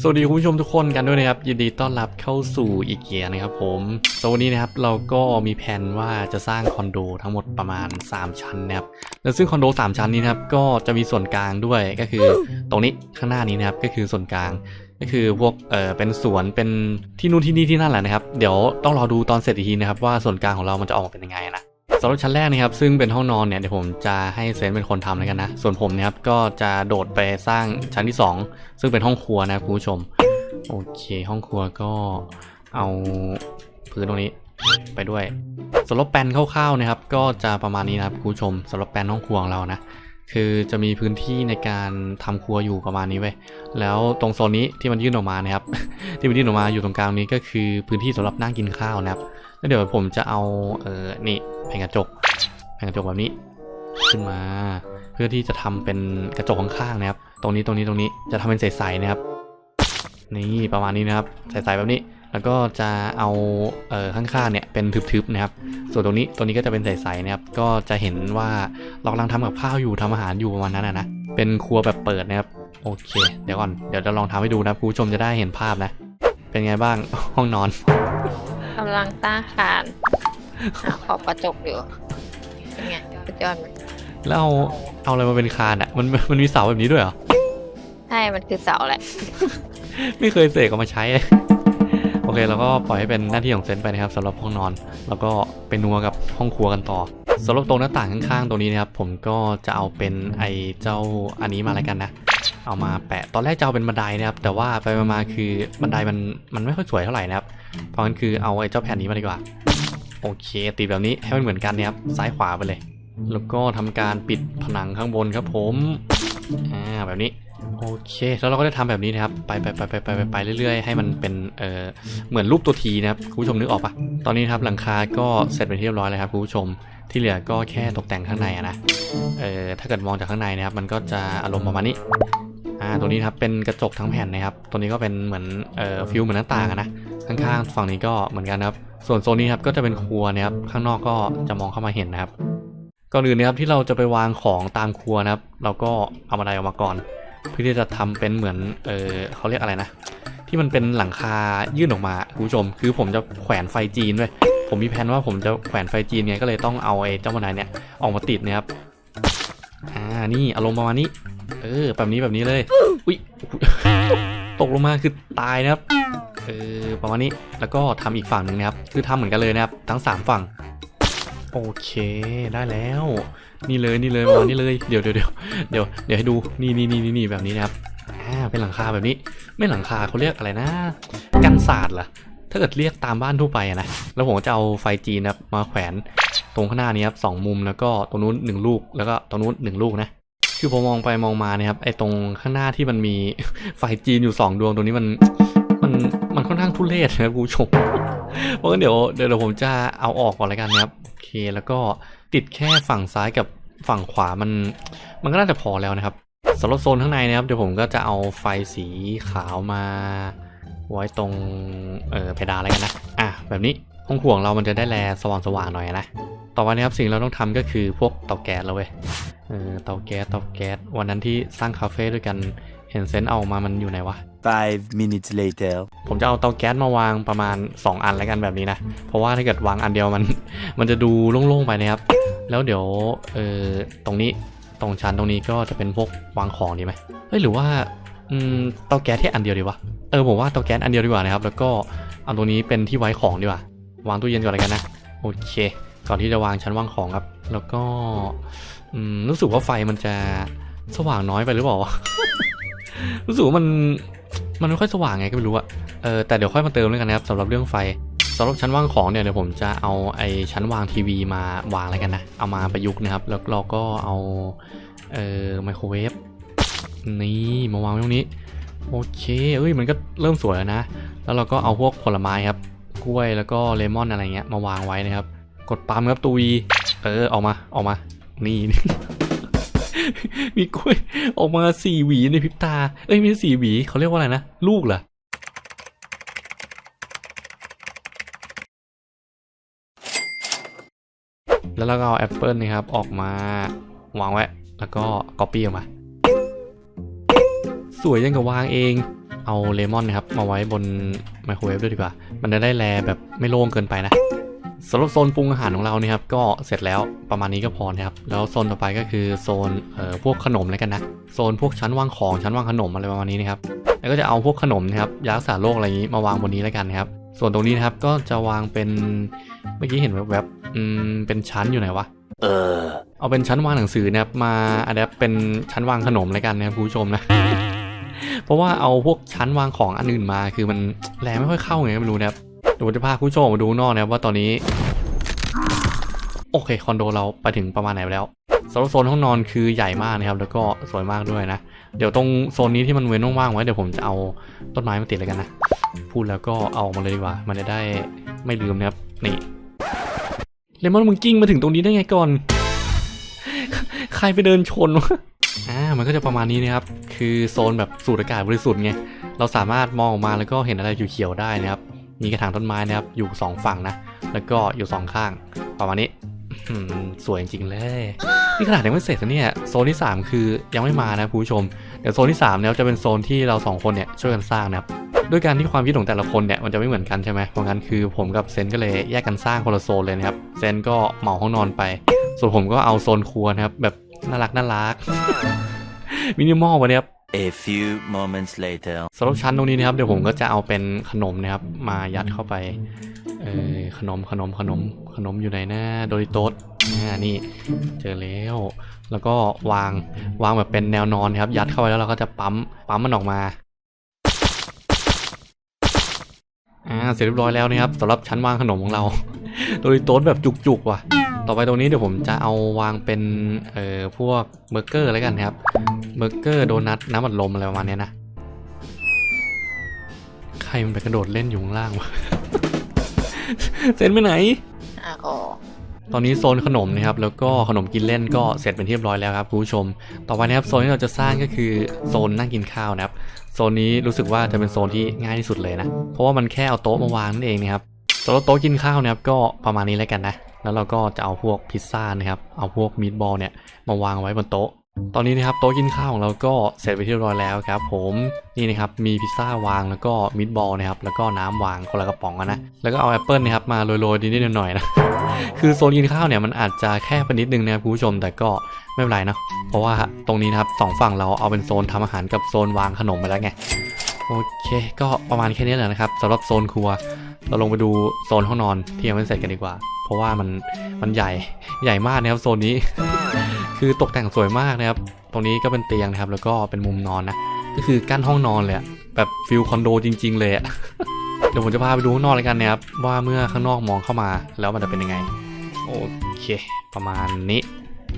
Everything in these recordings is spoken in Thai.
สวัสดีคุณผู้ชมทุกคนกันด้วยนะครับ ยินดีต้อนรับเข้าสู่อีเกียนะครับผมสวันนี้นะครับเราก็มีแผนว่าจะสร้างคอนโดทั้งหมดประมาณ 3 ชั้นนะครับแล้วซึ่งคอนโด 3 ชั้นนี้นะครับก็จะมีส่วนกลางด้วยก็คือ ตรงนี้ข้างหน้านี้นะครับก็คือส่วนกลางก็คือพวกเออเป็นสวนเป็นที่นู่นที่นี่ที่นั่นแหละนะครับ เดี๋ยวต้องรอดูตอนเสร็จอีกทีนะครับว่าส่วนกลางของเรามันจะออกมาเป็นยังไงนะ สำหรับชั้นแรกนะครับซึ่งเป็นห้องนอนเนี่ยเดี๋ยวผมจะให้เซนเป็นคนทำแล้วกันนะ ส่วนผมนะครับก็จะโดดไปสร้างชั้นที่ 2 ซึ่งเป็นห้องครัวนะครับคุณผู้ชม โอเค ห้องครัวก็เอาพื้นตรงนี้ไปด้วยสำหรับแปลนคร่าวๆนะครับ ก็จะประมาณนี้นะครับคุณผู้ชมสำหรับแปลนห้องครัวของเรานะ คือจะมีพื้นที่ในการทำครัวอยู่ประมาณนี้เว้ยแล้วตรงโซนนี้ที่มันยื่นออกมานะครับ ที่มันยื่นออกมาอยู่ตรงกลางนี้ก็คือพื้นที่สำหรับนั่งกินข้าวนะครับแล้วเดี๋ยวผมจะเอาเออนี่แผงกระจกแผงกระจกแบบนี้ขึ้นมา เพื่อที่จะทำเป็นกระจกข้างๆนะครับ ตรงนี้ตรงนี้ตรงนี้จะทำเป็นใสๆนะครับนี่ประมาณนี้นะครับใสๆแบบนี้ แล้วก็จะเอาเอ่อข้างๆเนี่ยเป็นทึบๆนะครับ ส่วนตรงนี้ตรงนี้ก็จะเป็นใสๆนะครับ ก็จะเห็นว่าเรากำลังทำกับข้าวอยู่ทำอาหารอยู่ประมาณนั้นนะนะเป็นครัวแบบเปิดนะครับ โอเค เดี๋ยวก่อน เดี๋ยวจะลองทำให้ดูนะคุณผู้ชมจะได้เห็นภาพนะ เป็นไงบ้างห้องนอนกำลังตั้งคานหาขอบกระจกอยู่ เป็นไงสุดยอดไหมแล้วเอาเอาอะไรมาเป็นคานอะ มันมันมีเสาแบบนี้ด้วยเหรอ ใช่ มันคือเสาแหละ ไม่เคยเสกเอามาใช้เลย โอเคเราก็ปล่อยให้เป็นหน้าที่ของเซนไปนะครับสำหรับห้องนอน แล้วก็ไปนัวกับห้องครัวกันต่อสำหรับตรงหน้าต่างข้างๆตรงนี้นะครับผมก็จะเอาเป็นไอเจ้าอันนี้มาแล้วกันนะเอามาแปะตอนแรกจะเอาเป็นบันไดนะครับ แต่ว่าไปมาคือบันไดมันมันไม่ค่อยสวยเท่าไหร่นะครับ เพราะงั้นคือเอาไอ้เจ้าแผ่นนี้มาดีกว่า โอเคติดแบบนี้ให้มันเหมือนกันนะครับซ้ายขวาไปเลย แล้วก็ทำการปิดผนังข้างบนครับผมอ่าแบบนี้ โอเค แล้วเราก็จะทำแบบนี้นะครับ ไปไปไปไปไปไปเรื่อยๆ ให้มันเป็น เอ่อ เหมือนรูปตัวทีนะครับคุณผู้ชมนึกออกปะตอนนี้ครับหลังคาก็เสร็จเป็นที่เรียบร้อยแล้วครับคุณผู้ชม ที่เหลือก็แค่ตกแต่งข้างในอะนะ เอ่อ ถ้าเกิดมองจากข้างในนะครับ มันก็จะอารมณ์ประมาณนี้ อ่า ตรงนี้ครับเป็นกระจกทั้งแผ่นนะครับตัวนี้ก็เป็นเหมือน เอ่อ ฟิลเหมือนหน้าต่างอะนะ ข้างๆ ฝั่งนี้ก็เหมือนกันนะครับ ส่วนโซนนี้ครับก็จะเป็นครัวนะครับ ข้างนอกก็จะมองเข้ามาเห็นนะครับ ก่อนอื่นนะครับที่เราจะไปวางของตามครัวนะครับ เราก็เอาบันไดออกมาก่อน เพื่อที่จะทำเป็นเหมือนเออเขาเรียกอะไรนะ ที่มันเป็นหลังคายื่นออกมาคุณผู้ชม คือผมจะแขวนไฟจีนด้วยผมมีแผนว่าผมจะแขวนไฟจีนไงก็เลยต้องเอาไอ้เจ้าบันไดเนี่ยออกมาติดนะครับอ่านี่อารมณ์ประมาณนี้ เออแบบนี้แบบนี้เลยอุ้ยตกลงมาคือตายนะครับเออประมาณนี้แล้วก็ทำอีกฝั่งหนึ่งนะครับ คือทำเหมือนกันเลยนะครับ ทั้งสามฝั่ง โอเคได้แล้ว นี่เลยนี่เลยมานี้เลยเดี๋ยวเดี๋ยวเดี๋ยวเดี๋ยวเดี๋ยวให้ดูนี่นี่นี่นี่แบบนี้นะครับอ่าเป็นหลังคาแบบนี้ ไม่หลังคาเขาเรียกอะไรนะกันศาสตร์เหรอถ้าเกิดเรียกตามบ้านทั่วไปนะแล้วผมจะเอาไฟจีนนะครับมาแขวนตรงข้างหน้านี้ครับสองมุมแล้วก็ตรงนู้นหนึ่งลูกแล้วก็ตรงนู้นหนึ่งลูกนะคือผมมองไปมองมาเนี่ยครับไอ้ตรงข้างหน้าที่มันมีไฟจีนอยู่สองดวงตรงนี้มันมันมันค่อนข้างทุเรศนะครับคุณผู้ชม เพราะงั้นเดี๋ยวเดี๋ยวผมจะเอาออกก่อนล้วกันนะครับโอเคแล้วก็ติดแค่ฝั่งซ้ายกับฝั่งขวามันมันก็น่าจะพอแล้วนะครับสำหรับโซนข้างในนะครับเดี๋ยวผมก็จะเอาไฟสีขาวมาไว้ตรงเออเพดานแล้วกันนะอะแบบนี้ห้องครัวงเรามันจะได้แลสว่างสว่างหน่อยนะต่อไปนะครับสิ่งเราต้องทำก็คือพวกเตาแก๊สแล้วเว้ยเออเตาแก๊สเตาแก๊สวันนั้นที่สร้างคาเฟ่ด้วยกันเห็นเซนต์เอามามันอยู่ไหนวะ Five minutes later. ผมจะเอาเตาแก๊สมาวางประมาณ 2 อันแล้วกันแบบนี้นะ เพราะว่าถ้าเกิดวางอันเดียวมัน มันจะดูโล่งๆไปนะครับ แล้วเดี๋ยวเออตรงนี้ตรงชั้นตรงนี้ก็จะเป็นพวกวางของดีไหมเฮ้ยหรือว่าอืมเตาแก๊สแค่อันเดียวดีวะ เออผมว่าเตาแก๊สอันเดียวดีกว่านะครับ แล้วก็เอาตรงนี้เป็นที่ไว้ของดีกว่า วางตู้เย็นก่อนเลยกันนะ โอเค ก่อนที่จะวางชั้นวางของครับ แล้วก็อืมรู้สึกว่าไฟมันจะสว่างน้อยไปหรือเปล่า รู้สึกว่ามัน มันไม่ค่อยสว่างไงก็ไม่รู้อะเออแต่เดี๋ยวค่อยมาเติมแล้วกันนะครับสำหรับเรื่องไฟสำหรับชั้นวางของเนี่ยเดี๋ยวผมจะเอาไอ้ชั้นวางทีวีมาวางแล้วกันนะ เอามาประยุกต์นะครับ แล้วเราก็เอาเอ่อไมโครเวฟนี่มาวางไว้ตรงนี้ โอเคเอ้ยมันก็เริ่มสวยแล้วนะ แล้วเราก็เอาพวกผลไม้ครับ กล้วยแล้วก็เลมอนอะไรเงี้ยมาวางไว้นะครับ กดปั๊มครับตัววีเออออกมาออกมา นี่ มีกล้วยออกมาสี่หวีในพริบตา เอ้ยไม่ใช่สี่หวีเขาเรียกว่าอะไรนะ ลูกเหรอแล้วเราก็เอาแอปเปิลนะครับออกมาวางไว้ แล้วก็ copy ออกมา สวยยังกับวางเอง เอาเลมอนนะครับมาไว้บนไมโครเวฟด้วยดีกว่า มันจะได้แลแบบไม่โล่งเกินไปนะ สำหรับโซนปรุงอาหารของเราเนี่ยครับก็เสร็จแล้วประมาณนี้ก็พอนะครับแล้วโซนต่อไปก็คือโซนเอ่อพวกขนมแล้วกันนะโซนพวกชั้นวางของชั้นวางขนมอะไรประมาณนี้นะครับแล้วก็จะเอาพวกขนมนะครับยารักษาโรคอะไรอย่างนี้มาวางบนนี้แล้วกันนะครับส่วนตรงนี้นะครับก็จะวางเป็นเมื่อกี้เห็นแวบๆอืมเป็นชั้นอยู่ไหนวะ Uh. เอาเป็นชั้นวางหนังสือนะครับมาอัดแอปเป็นชั้นวางขนมแล้วกันนะครับคุณผู้ชมนะเพราะว่าเอาพวกชั้นวางของอันอื่นมาคือมันแรงไม่ค่อยเข้าไงก็ไม่รู้นะครับ เดี๋ยวผมจะพาคุณผู้ชมมาดูนอกนะครับว่าตอนนี้ โอเคคอนโดเราไปถึงประมาณไหนแล้วสำหรับโซนห้องนอนคือใหญ่มากนะครับ แล้วก็สวยมากด้วยนะ เดี๋ยวตรงโซนนี้ที่มันเว้นว่างๆไว้เดี๋ยวผมจะเอาต้นไม้มาติดเลยกันนะพูดแล้วก็เอาออกมาเลยดีกว่า มันจะได้ไม่ลืมนะครับนี่เลมอนมึงกิ้งมาถึงตรงนี้ได้ไงก่อน ใครไปเดินชนวะอ่ามันก็จะประมาณนี้นะครับ คือโซนแบบสูดอากาศบริสุทธิ์ไง เราสามารถมองออกมาแล้วก็เห็นอะไรเขียวๆได้นะครับ มีกระถางต้นไม้นะครับ อยู่สองฝั่งนะ แล้วก็อยู่สองข้าง ประมาณนี้สวยจริงๆเลย นี่ขนาดยังไม่เสร็จนะเนี่ย โซนที่ 3 คือยังไม่มานะคุณผู้ชม เดี๋ยวโซนที่3เนี่ยจะเป็นโซนที่เราสองคนเนี่ยช่วยกันสร้างนะครับด้วยการที่ความคิดของแต่ละคนเนี่ยมันจะไม่เหมือนกันใช่ไหมเพราะงั้นคือผมกับเซนก็เลยแยกกันสร้างคนละโซนเลยนะครับ เซนก็เหมาห้องนอนไป ส่วนผมก็เอาโซนครัวนะครับแบบน่ารักน่ารักมินิมอลวันนี้ครับ A few moments later. สำหรับชั้นตรงนี้นะครับเดี๋ยวผมก็จะเอาเป็นขนมนะครับ มายัดเข้าไปเออขนมขนมขนมขนมอยู่ไหนนะโดริโตสอ่านี่เจอแล้ว แล้วก็วางวางแบบเป็นแนวนอนครับ ยัดเข้าไปแล้วเราก็จะปั๊มปั๊มมันออกมาอ่าเสร็จเรียบร้อยแล้วนะครับสำหรับชั้นวางขนมของเรา โดริโตสแบบจุกๆว่ะ ต่อไปตรงนี้เดี๋ยวผมจะเอาวางเป็นเอ่อพวกเบอร์เกอร์แล้วกันครับเบอร์เกอร์โดนัทน้ำอัดลมอะไรประมาณเนี้ยนะใครมันไปกระโดดเล่นอยู่ข้างล่างวะเซนไปไหนอะก็ตอนนี้โซนขนมนะครับแล้วก็ขนมกินเล่นก็เสร็จเป็นที่เรียบร้อยแล้วครับคุณผู้ชม ต่อไปนะครับโซนที่เราจะสร้างก็คือโซนนั่งกินข้าวนะครับโซนนี้รู้สึกว่าจะเป็นโซนที่ง่ายที่สุดเลยนะเพราะว่ามันแค่เอาโต๊ะมาวางนั่นเองนะครับสำหรับโต๊ะกินข้าวนะครับก็ประมาณนี้แล้วกันนะ แล้วเราก็จะเอาพวกพิซซ่านะครับ เอาพวกมีดบอลเนี่ยมาวางไว้บนโต๊ะ ตอนนี้นะครับโต๊ะกินข้าวของเราก็เสร็จไปที่เรียบร้อยแล้วครับ ผมนี่นะครับมีพิซซ่าวางแล้วก็มิตบอลนะครับแล้วก็น้ำวางคนละกระป๋องนะแล้วก็เอาแอปเปิลนะครับมาโรยๆนิดๆหน่อยๆนะคือโซนกินข้าวเนี่ยมันอาจจะแคบไปนิดนึงนะครับคุณผู้ชมแต่ก็ไม่เป็นไรนะเพราะว่าตรงนี้นะครับสองฝั่งเราเอาเป็นโซนทำอาหารกับโซนวางขนมไปแล้วไงโอเคก็ประมาณแค่นี้แหละนะครับสำหรับโซนครัว เราลงไปดูโซนห้องนอนที่ยังไม่เสร็จกันดีกว่า เพราะว่ามันมันใหญ่ใหญ่มากนะครับโซนนี้ คือตกแต่งสวยมากนะครับ ตรงนี้ก็เป็นเตียงนะครับ แล้วก็เป็นมุมนอนนะ ก็คือกั้นห้องนอนเลยอะแบบฟิลคอนโดจริง ๆ เลยอะเดี๋ยวผมจะพาไปดูข้างนอกเลยกันนะครับว่าเมื่อข้างนอกมองเข้ามาแล้วมันจะเป็นยังไง โอเค ประมาณนี้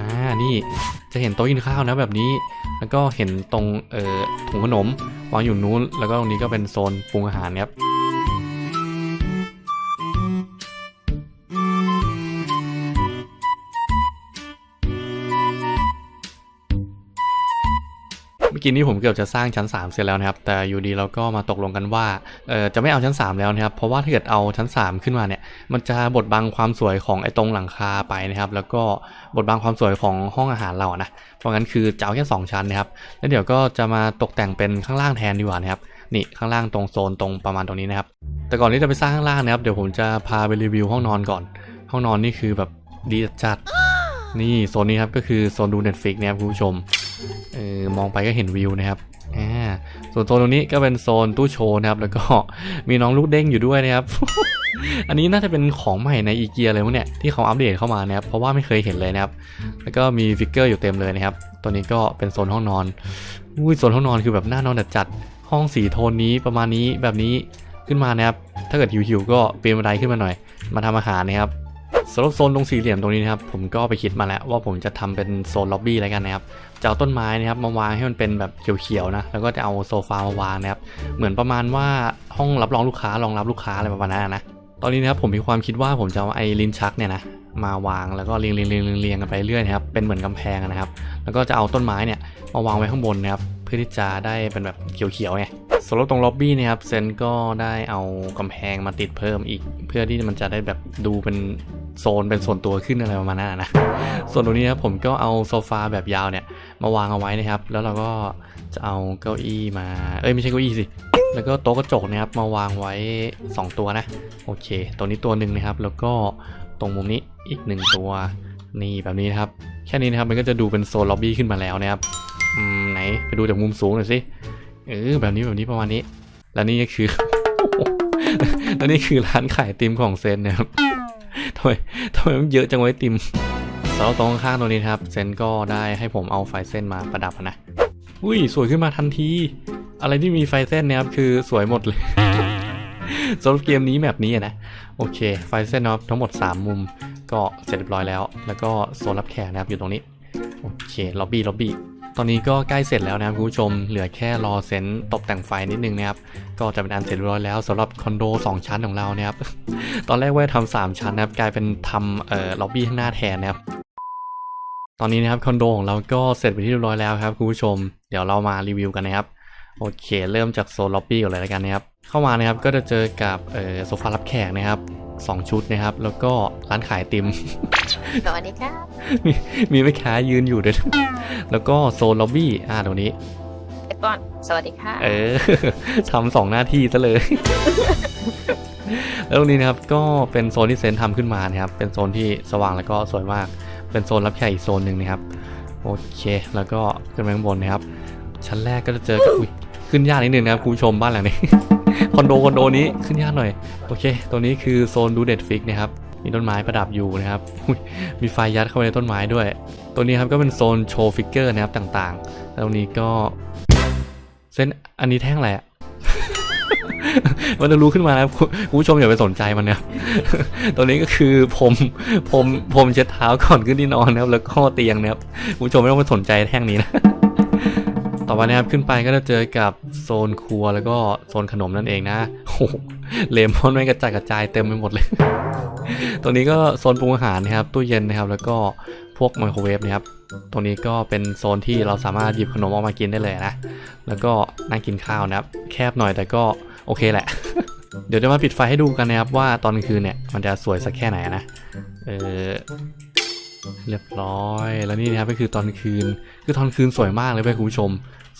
อ่านี่จะเห็นโต๊ะกินข้าวนะแบบนี้ แล้วก็เห็นตรงเอ่อถุงขนมวางอยู่นู้น แล้วก็ตรงนี้ก็เป็นโซนปรุงอาหารนะครับ กี้นี้ผมเกือบจะสร้างชั้น 3 เสร็จแล้วนะครับ แต่อยู่ดีเราก็มาตกลงกันว่าเออจะไม่เอาชั้น 3 แล้วนะครับ เพราะว่าถ้าเกิดเอาชั้น 3 ขึ้นมาเนี่ย มันจะบดบังความสวยของไอ้ตรงหลังคาไปนะครับ แล้วก็บดบังความสวยของห้องอาหารเราอะนะ เพราะงั้นคือจะเอาแค่ 2 ชั้นนะครับ แล้วเดี๋ยวก็จะมาตกแต่งเป็นข้างล่างแทนดีกว่านะครับนี่ข้างล่างตรงโซนตรงประมาณตรงนี้นะครับ แต่ก่อนที่จะไปสร้างข้างล่างนะครับ เดี๋ยวผมจะพาไปรีวิวห้องนอนก่อน ห้องนอนนี่คือแบบดีจัดนี่โซนนี้ครับก็คือโซนดู Netflix นะครับคุณผู้ชม เออมองไปก็เห็นวิวนะครับอ่าส่วนโซนตรงนี้ก็เป็นโซนตู้โชว์นะครับ แล้วก็มีน้องลูกเด้งอยู่ด้วยนะครับ อันนี้น่าจะเป็นของใหม่ในอีเกียเลยมั้งเนี่ยที่เขาอัปเดตเข้ามานะครับ เพราะว่าไม่เคยเห็นเลยนะครับ แล้วก็มีฟิกเกอร์อยู่เต็มเลยนะครับ ตัวนี้ก็เป็นโซนห้องนอนอุ้ยโซนห้องนอนคือแบบน่านอนจัดห้องสีโทนนี้ประมาณนี้แบบนี้ขึ้นมานะครับ ถ้าเกิดหิวๆก็ปีนบันไดขึ้นมาหน่อย มาทำอาหารนะครับ สำหรับโซนตรงสี่เหลี่ยมตรงนี้นะครับผมก็ไปคิดมาแล้วว่าผมจะทำเป็นโซนล็อบบี้แล้วกันนะครับจะเอาต้นไม้นะครับมาวางให้มันเป็นแบบเขียวๆนะแล้วก็จะเอาโซฟามาวางนะครับเหมือนประมาณว่าห้องรับรองลูกค้ารองรับลูกค้าอะไรประมาณนั้นนะตอนนี้นะครับผมมีความคิดว่าผมจะเอาไอ้ลิ้นชักเนี่ยนะมาวางแล้วก็เรียงเรียงเรียงเรียงเรียงกันไปเรื่อยนะครับเป็นเหมือนกำแพงนะครับ แล้วก็จะเอาต้นไม้เนี่ยมาวางไว้ข้างบนนะครับเพื่อที่จะได้เป็นแบบเขียวๆไงสำหรับตรงล็อบบี้เนะครับเซนก็ได้เอากำแพงมาติดเพิ่มอีก เพื่อที่มันจะได้แบบดูเป็น โซนเป็นส่วนตัวขึ้นอะไรประมาณนั้นนะ ส่วนตรงนี้นะครับผมก็เอาโซฟาแบบยาวเนี่ย มาวางเอาไว้นะครับ แล้วเราก็จะเอาเก้าอี้มา เอ้ยไม่ใช่เก้าอี้สิ แล้วก็โต๊ะกระจกนะครับมาวางไว้ 2 ตัวนะ โอเค ตัวนี้ตัวหนึ่งนะครับ แล้วก็ตรงมุมนี้อีกหนึ่งตัว นี่แบบนี้นะครับ แค่นี้นะครับมันก็จะดูเป็นโซนล็อบบี้ขึ้นมาแล้วนะครับ อืมไหนไปดูจากมุมสูงหน่อยสิ เออแบบนี้แบบนี้ประมาณนี้ แล้วนี่ก็คือ แล้วนี่คือร้านขายติมของเซนนะครับำไมทำไมมันเยอะจังไวะไอติมสำหรับตรงข้างตรงนี้ครับ เซนก็ได้ให้ผมเอาไฟเส้นมาประดับนะ อุ้ยสวยขึ้นมาทันที อะไรที่มีไฟเส้นเนะครับคือสวยหมดเลยสำหรับเกมนี้แบบนี้อะนะ โอเค ไฟเส้นนะครับทั้งหมด 3 มุมก็เสร็จเรียบร้อยแล้ว แล้วก็โซนรับแขกนะครับอยู่ตรงนี้ โอเค ล็อบบี้ ล็อบบี้ ตอนนี้ก็ใกล้เสร็จแล้วนะครับคุณผู้ชม เหลือแค่รอเซ็นตกแต่งไฟนิดนึงนะครับ ก็จะเป็นอันเสร็จเรียบร้อยแล้วสำหรับคอนโด 2 ชั้นของเรานะครับ ตอนแรกว่าทำสามชั้นนะครับกลายเป็นทำเอ่อล็อบบี้ข้างหน้าแทนนะครับ ตอนนี้นะครับคอนโดของเราก็เสร็จไปที่เรียบร้อยแล้วครับคุณผู้ชม เดี๋ยวเรามารีวิวกันนะครับโอเค เริ่มจากโซนล็อบบี้ก่อนเลยแล้วกันนะครับ เข้ามานะครับก็จะเจอกับเอ่อโซฟารับแขกนะครับ สองชุดนะครับ แล้วก็ร้านขายไอติมสวัสดีครับมีมีแม่ค้ายืนอยู่ด้วยแล้วก็โซนล็อบบี้อ่าตรงนี้ไอปอนสวัสดีค่ะเออทำสองหน้าที่ซะเลย แล้วตรงนี้นะครับก็เป็นโซนที่เซนทำขึ้นมานะครับ เป็นโซนที่สว่างแล้วก็สวยมาก เป็นโซนรับแขกอีกโซนหนึ่งนะครับ โอเค แล้วก็ขึ้นไปข้างบนนะครับ ชั้นแรกก็จะเจอกับอุ้ยขึ้นยากนิดนึงนะครับคุณผู้ชมบ้านหลังนี้ คอนโดคอนโดนี้ขึ้นยากหน่อย โอเคตัวนี้คือโซนดูเด็ดฟิกนะครับ มีต้นไม้ประดับอยู่นะครับ มีไฟยัดเข้าไปในต้นไม้ด้วย ตัวนี้ครับก็เป็นโซนโชว์ฟิกเกอร์นะครับต่างๆ แล้วนี้ก็เส้นอันนี้แท่งอะไรอะมันจะรู้ขึ้นมานะครับคุณคุณผู้ชมอย่าไปสนใจมันนะครับตัวนี้ก็คือผมผมผมเช็ดเท้าก่อนขึ้นที่นอนนะครับ แล้วก็เตียงนะครับคุณผู้ชมไม่ต้องไปสนใจแท่งนี้นะ ต่อไปนะครับขึ้นไปก็จะเจอกับโซนครัวแล้วก็โซนขนมนั่นเองนะโอ้โหเลมอนไม่กระจายกระจายเต็มไปหมดเลยตัวนี้ก็โซนปรุงอาหารนะครับตู้เย็นนะครับ แล้วก็พวกไมโครเวฟนะครับตรงนี้ก็เป็นโซนที่เราสามารถหยิบขนมออกมากินได้เลยนะ แล้วก็นั่งกินข้าวนะครับ แคบหน่อยแต่ก็โอเคแหละ เดี๋ยวจะมาปิดไฟให้ดูกันนะครับว่าตอนคืนเนี่ยมันจะสวยสักแค่ไหนนะ เออ เรียบร้อย แล้วนี่นะครับก็คือตอนคืน คือตอนคืนสวยมากเลยเพื่อนคุณผู้ชม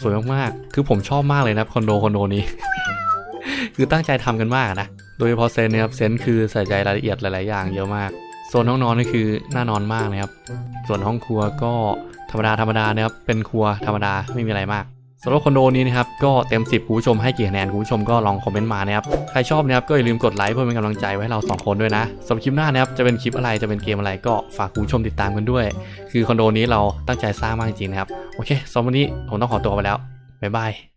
สวยมากๆ คือผมชอบมากเลยนะคอนโดคอนโดนี้ คือตั้งใจทำกันมากนะ โดยเฉพาะเซนนะครับ เซนคือใส่ใจรายละเอียดหลาย ๆ อย่างเยอะมากโซนห้องนอนนี่คือน่านอนมากนะครับ ส่วนห้องครัวก็ธรรมดาธรรมดานะครับ เป็นครัวธรรมดาไม่มีอะไรมาก สำหรับคอนโดนี้นะครับก็เต็ม 10คุณผู้ชมให้กี่คะแนนคุณผู้ชมก็ลองคอมเมนต์มานะครับใครชอบนะครับก็อย่าลืมกดไลค์เพื่อเป็นกำลังใจไว้ให้เราสองคนด้วยนะสำหรับคลิปหน้านะครับจะเป็นคลิปอะไรจะเป็นเกมอะไรก็ฝากคุณผู้ชมติดตามกันด้วย คือคอนโดนี้เราตั้งใจสร้างมากจริงๆนะครับโอเคสำหรับวันนี้ผมต้องขอตัวไปแล้วบ๊ายบาย